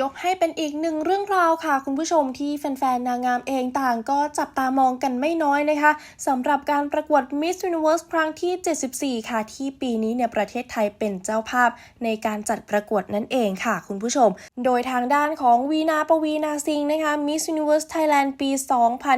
ยกให้เป็นอีกหนึ่งเรื่องราวค่ะ คุณผู้ชมที่แฟนๆ นางงามเองต่างก็จับตามองกันไม่น้อยนะคะสำหรับการประกวด Miss Universe ครั้งที่ 74 ค่ะ ที่ปีนี้เนี่ยประเทศไทยเป็นเจ้าภาพในการจัดประกวดนั่นเองค่ะ คุณผู้ชม โดยทางด้านของวีนาปวีนาซิงนะคะ Miss Universe Thailand ปี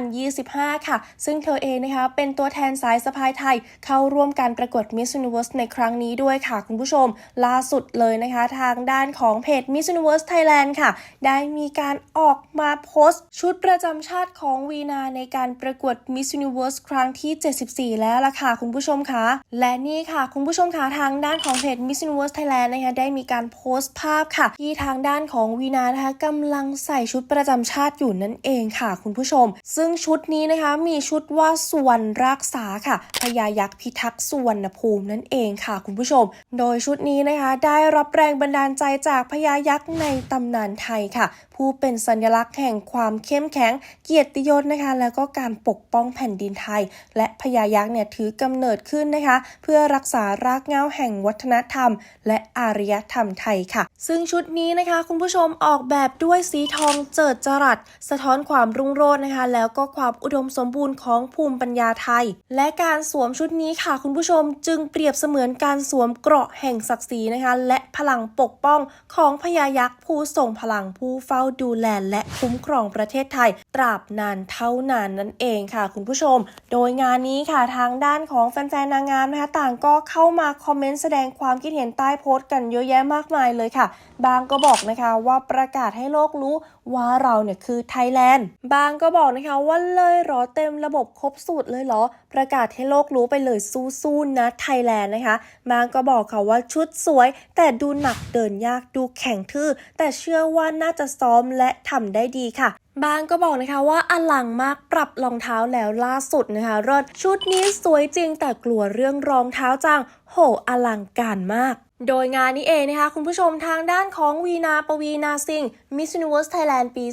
2025 ค่ะ ซึ่งเธอเองนะคะเป็นตัวแทนสายสะพายไทย เข้าร่วมการประกวด Miss Universe ในครั้งนี้ด้วยค่ะ คุณผู้ชม ล่าสุดเลยนะคะ ทางด้านของเพจ Miss Universe Thailand ค่ะ ได้มีการออกมาโพสต์ชุดประจำชาติของวีนาในการประกวด Miss Universe ครั้งที่ 74 แล้วล่ะค่ะคุณผู้ชมคะ และนี่ค่ะคุณผู้ชมคะทางด้านของเพจ Miss Universe Thailand นะคะได้มีการโพสต์ภาพค่ะ ที่ทางด้านของวีนานะคะกำลังใส่ชุดประจำชาติอยู่นั่นเองค่ะ คุณผู้ชม ซึ่งชุดนี้นะคะมีชุดว่าส่วนรักษาค่ะพญายักษ์พิทักษ์สวรรณภูมินั่นเองค่ะ คุณผู้ชม โดยชุดนี้นะคะ ได้รับแรงบันดาลใจจากพญายักษ์ในตำนานไทยค่ะ ผู้เป็นสัญลักษณ์แห่งความเข้มแข็ง เกียรติยศนะคะ แล้วก็การปกป้องแผ่นดินไทย และพญายักษ์เนี่ยถือกำเนิดขึ้นนะคะ เพื่อรักษารากเหง้าแห่งวัฒนธรรม และอารยธรรมไทยค่ะ ซึ่งชุดนี้นะคะ คุณผู้ชมออกแบบด้วยสีทองเจิดจรัส สะท้อนความรุ่งโรจน์นะคะ แล้วก็ความอุดมสมบูรณ์ของภูมิปัญญาไทย และการสวมชุดนี้ค่ะ คุณผู้ชมจึงเปรียบเสมือนการสวมเกราะแห่งศักดิ์ศรีนะคะ และพลังปกป้องของพญายักษ์ผู้ทรงพลังผู้เฝ้าดูแลและคุ้มครองประเทศไทย ตราบนานเท่านานนั่นเองค่ะ คุณผู้ชม โดยงานนี้ค่ะทางด้านของแฟนๆนางงามนะคะต่างก็เข้ามาคอมเมนต์แสดงความคิดเห็นใต้โพสต์กันเยอะแยะมากมายเลยค่ะ บางก็บอกนะคะว่าประกาศให้โลกรู้ว่าเราเนี่ยคือไทยแลนด์ บางก็บอกนะคะว่าเลยหรอเต็มระบบครบสูตรเลยเหรอ ประกาศให้โลกรู้ไปเลยสู้ๆนะไทยแลนด์นะคะ บางก็บอกค่ะว่าชุดสวย แต่ดูหนักเดินยากดูแข็งทื่อแต่เชื่อื่อว่าน่าจะซ้อมและทำได้ดีค่ะบางก็บอกนะคะว่าอลังมากปรับรองเท้าแล้วล่าสุดนะคะรถชุดนี้สวยจริงแต่กลัวเรื่องรองเท้าจัง โหอลังการมาก โดยงานนี้เองนะคะ คุณผู้ชมทางด้านของวีนาปวีนาซิง Miss Universe Thailand ปี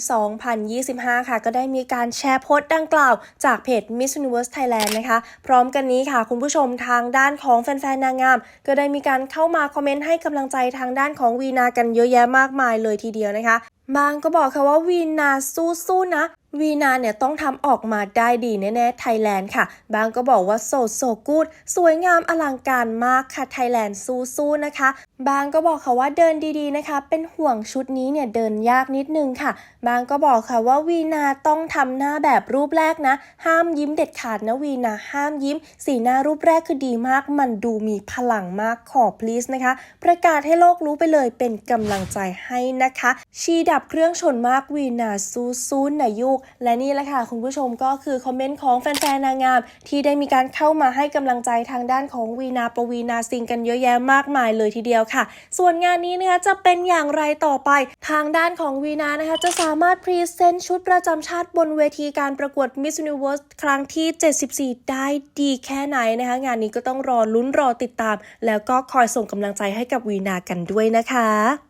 2025 ค่ะ ก็ได้มีการแชร์โพสต์ดังกล่าว จากเพจ Miss Universe Thailand นะคะ พร้อมกันนี้ค่ะ คุณผู้ชมทางด้านของแฟนๆนางงาม ก็ได้มีการเข้ามาคอมเมนต์ให้กำลังใจทางด้านของวีนากันเยอะแยะมากมายเลยทีเดียวนะคะบางก็บอกค่ะว่าวีนาสู้ๆนะ วีนาเนี่ยต้องทำออกมาได้ดีแน่ๆไทยแลนด์ค่ะ บางก็บอกว่าโสดโซกูดสวยงามอลังการมากค่ะไทยแลนด์สู้ๆนะคะ บางก็บอกค่ะว่าเดินดีๆนะคะ เป็นห่วงชุดนี้เนี่ยเดินยากนิดนึงค่ะ บางก็บอกค่ะว่าวีนาต้องทำหน้าแบบรูปแรกนะ ห้ามยิ้มเด็ดขาดนะวีนาห้ามยิ้ม สีหน้ารูปแรกคือดีมาก มันดูมีพลังมากขอ please นะคะ ประกาศให้โลกรู้ไปเลยเป็นกำลังใจให้นะคะ ชีดับเครื่องชนมากวีนาสู้สู้ๆนะยุก และนี่แหละค่ะ คุณผู้ชมก็คือคอมเมนต์ของแฟนๆนางงาม ที่ได้มีการเข้ามาให้กำลังใจทางด้านของวีนาปวีนาซิงกันเยอะแยะมากมายเลยทีเดียวค่ะ ส่วนงานนี้นะคะจะเป็นอย่างไรต่อไป ทางด้านของวีนานะคะจะสามารถพรีเซนต์ชุดประจำชาติบนเวทีการประกวด Miss Universe ครั้งที่ 74 ได้ดีแค่ไหนนะคะ งานนี้ก็ต้องรอลุ้นรอติดตาม แล้วก็คอยส่งกำลังใจให้กับวีนากันด้วยนะคะ